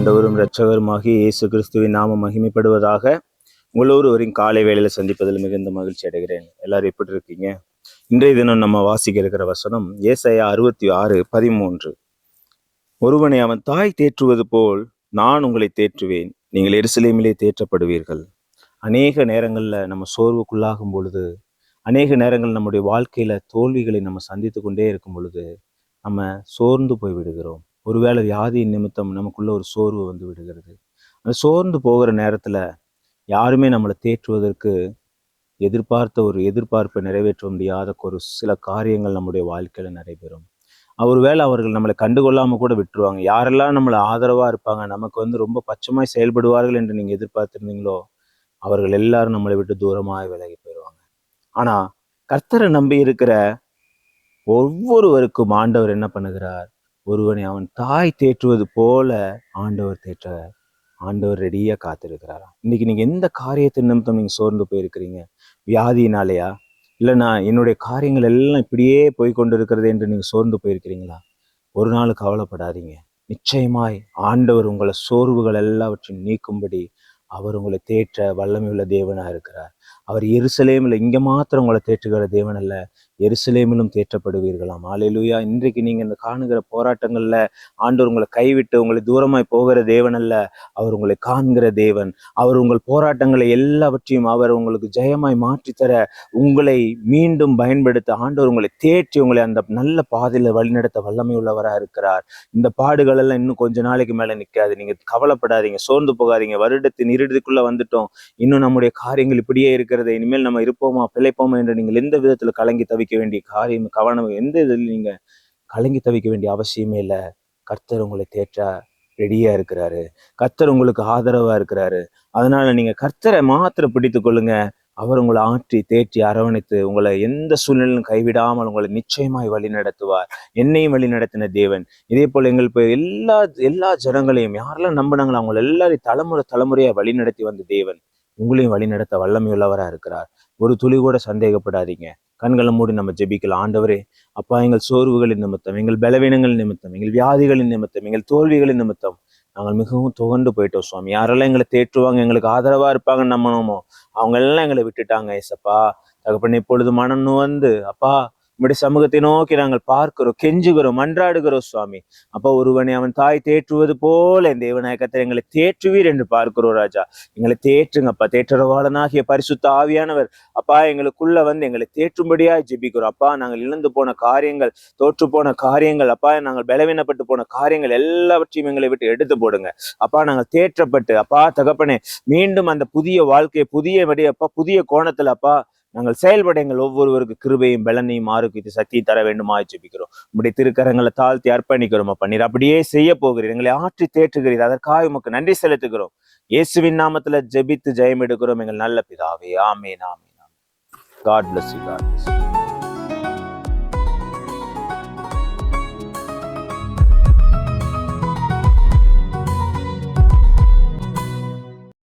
ஆண்டவரும் இரட்சகருமாகிய இயேசு கிறிஸ்துவின் நாம மகிமைப்படுவதாக உங்கள் ஒருவரின் காலை வேளையில் சந்திப்பதில் மிகுந்த மகிழ்ச்சி அடைகிறேன். எல்லாரும் எப்படி இருக்கீங்க? இன்றைய தினம் நம்ம வாசிக்க இருக்கிற வசனம் ஏசையா அறுபத்தி ஆறு பதிமூன்று. ஒருவனை அவன் தாய் தேற்றுவது போல் நான் உங்களை தேற்றுவேன். நீங்கள் எருசலேமிலே தேற்றப்படுவீர்கள். அநேக நேரங்களில் நம்ம சோர்வுக்குள்ளாகும் பொழுது அநேக நேரங்கள் நம்முடைய வாழ்க்கையில தோல்விகளை நம்ம சந்தித்து கொண்டே இருக்கும் பொழுது நம்ம சோர்ந்து போய் விடுகிறோம். ஒருவேளை வியாதியின் நிமித்தம் நமக்குள்ள ஒரு சோர்வு வந்து விடுகிறது. அந்த சோர்ந்து போகிற நேரத்தில் யாருமே நம்மளை தேற்றுவதற்கு எதிர்பார்த்த ஒரு எதிர்பார்ப்பை நிறைவேற்ற முடியாத ஒரு சில காரியங்கள் நம்முடைய வாழ்க்கையில் நடைபெறும். ஒருவேளை அவர்கள் நம்மளை கண்டுகொள்ளாமல் கூட விட்டுருவாங்க. யாரெல்லாம் நம்மளை ஆதரவாக இருப்பாங்க நமக்கு வந்து ரொம்ப பச்சமாய் செயல்படுவார்கள் என்று நீங்கள் எதிர்பார்த்துருந்தீங்களோ அவர்கள் எல்லாரும் நம்மளை விட்டு தூரமாக விலகி போயிடுவாங்க ஆனால் கர்த்தரை நம்பி இருக்கிற ஒவ்வொருவருக்கும் ஆண்டவர் என்ன பண்ணுகிறார்? ஒருவனை அவன் தாய் தேற்றுவது போல ஆண்டவர் தேற்ற ஆண்டவர் ரெடியாக காத்திருக்கிறாராம் இன்னைக்கு நீங்கள் எந்த காரியத்தை நிமித்தம் நீங்கள் சோர்ந்து போயிருக்கிறீங்க? வியாதியினாலேயா? இல்லை நான் என்னுடைய காரியங்கள் எல்லாம் இப்படியே போய் கொண்டு இருக்கிறது என்று நீங்கள் சோர்ந்து போயிருக்கிறீங்களா? ஒரு நாள் கவலைப்படாதீங்க. நிச்சயமாய் ஆண்டவர் உங்களை சோர்வுகள் எல்லாவற்றையும் நீக்கும்படி அவர் உங்களை தேற்ற வல்லமை உள்ள இருக்கிறார். அவர் எருசலேமில் இங்கே மாத்திரம் உங்களை தேற்றுகிற தேவன் அல்ல எருசலேமிலும் தேற்றப்படுவீர்களாம். ஆலையிலுயா இன்றைக்கு நீங்கள் இந்த காணுகிற போராட்டங்களில் ஆண்டவர் உங்களை கைவிட்டு உங்களை தூரமாய் போகிற தேவன் அல்ல அவர் உங்களை காண்கிற தேவன். அவர் உங்கள் போராட்டங்களை எல்லாவற்றையும் அவர் உங்களுக்கு ஜெயமாய் மாற்றி தர உங்களை மீண்டும் பயன்படுத்த ஆண்டவர் உங்களை தேற்றி உங்களை அந்த நல்ல பாதையில் வழிநடத்த வல்லமை உள்ளவராக இருக்கிறார். இந்த பாடுகள் எல்லாம் இன்னும் கொஞ்ச நாளைக்கு மேலே நிற்காது நீங்கள் கவலைப்படாதீங்க சோர்ந்து போகாதீங்க. வருடத்தின் இருடுக்குள்ள வந்துட்டோம். இன்னும் நம்முடைய காரியங்கள் இப்படியே இருக்கிற இருக்கிறது இனிமேல் நம்ம இருப்போமா பிழைப்போமா என்று நீங்கள் எந்த விதத்தில் கலங்கி தவிக்க வேண்டிய காரியம் கவனம் எந்த இதில் நீங்க கலங்கி தவிக்க வேண்டிய அவசியமே இல்லை. கர்த்தர் உங்களை தேற்ற ரெடியா இருக்கிறாரு. கர்த்தர் உங்களுக்கு ஆதரவா இருக்கிறாரு. அதனால நீங்க கர்த்தரை மாத்திர பிடித்து கொள்ளுங்க. அவர் உங்களை ஆற்றி தேற்றி அரவணைத்து உங்களை எந்த சூழ்நிலையும் கைவிடாமல் உங்களை நிச்சயமாய் வழி நடத்துவார். என்னையும் வழி நடத்தின தேவன். இதே போல் எங்கள் இப்போ எல்லா எல்லா ஜனங்களையும் யாரெல்லாம் நம்பினாங்களோ அவங்களை எல்லாரையும் தலைமுறை தலைமுறையாக வழி நடத்தி வந்த தேவன். உங்களையும் வழிநடத்த வல்லமையுள்ளவராக இருக்கிறார். ஒரு துளி கூட சந்தேகப்படாதீங்க. கண்களை மூடி நம்ம ஜெபிக்கலாம் ஆண்டவரே அப்பா எங்கள் சோர்வுகளின் நிமித்தம் எங்கள் பலவீனங்கள் நிமித்தம் எங்கள் வியாதிகளின் நிமித்தம் எங்கள் தோல்விகளின் நிமித்தம் நாங்கள் மிகவும் துவண்டு போயிட்டோம் சுவாமி. யாரெல்லாம் எங்களை தேற்றுவாங்க எங்களுக்கு ஆதரவாக இருப்பாங்கன்னு நம்பணுமோ அவங்க எல்லாம் எங்களை விட்டுட்டாங்க ஏசப்பா. தகப்பன் இப்பொழுது மனம் வந்து அப்பா உம்முடைய சமூகத்தை நோக்கி நாங்கள் பார்க்கிறோம் கெஞ்சுகிறோம் மன்றாடுகிறோம் சுவாமி. அப்பா ஒருவனை அவன் தாய் தேற்றுவது போல இந்த தேவநாயகத்தை எங்களை தேற்றுவீர் என்று பார்க்கிறோம் ராஜா. எங்களை தேற்றுங்கப்பா தேற்றரவாளனாகிய பரிசுத்த ஆவியானவர். அப்பா எங்களுக்குள்ள வந்து எங்களை தேற்றும்படியா ஜெபிக்கிறோம். அப்பா நாங்கள் இழந்து போன காரியங்கள் தோற்று போன காரியங்கள் அப்பா நாங்கள் பலவீனப்பட்டு போன காரியங்கள் எல்லாவற்றையும் எங்களை விட்டு எடுத்து போடுங்க. அப்பா நாங்கள் தேற்றப்பட்டு அப்பா தகப்பனே மீண்டும் அந்த புதிய வாழ்க்கையை புதிய வடி அப்பா புதிய கோணத்துல அப்பா நாங்கள் செயல்பட எங்கள் ஒவ்வொருவருக்கு கிருபையும் பலனையும் ஆரோக்கியத்தை சக்தியை தர வேண்டுமா ஜெபிக்கிறோம். உங்களுடைய திருக்கரங்களை தாழ்த்தி அர்ப்பணிக்கிறோம் பண்ணீர் அப்படியே செய்ய போகிறீர். எங்களை ஆற்றி தேற்றுகிறீர். அதற்காக உமக்கு நன்றி செலுத்துகிறோம். இயேசுவின் நாமத்துல ஜெபித்து ஜெயம் எடுக்கிறோம் எங்கள் நல்ல பிதாவே. ஆமே நாமே ஆமேன். God bless you God bless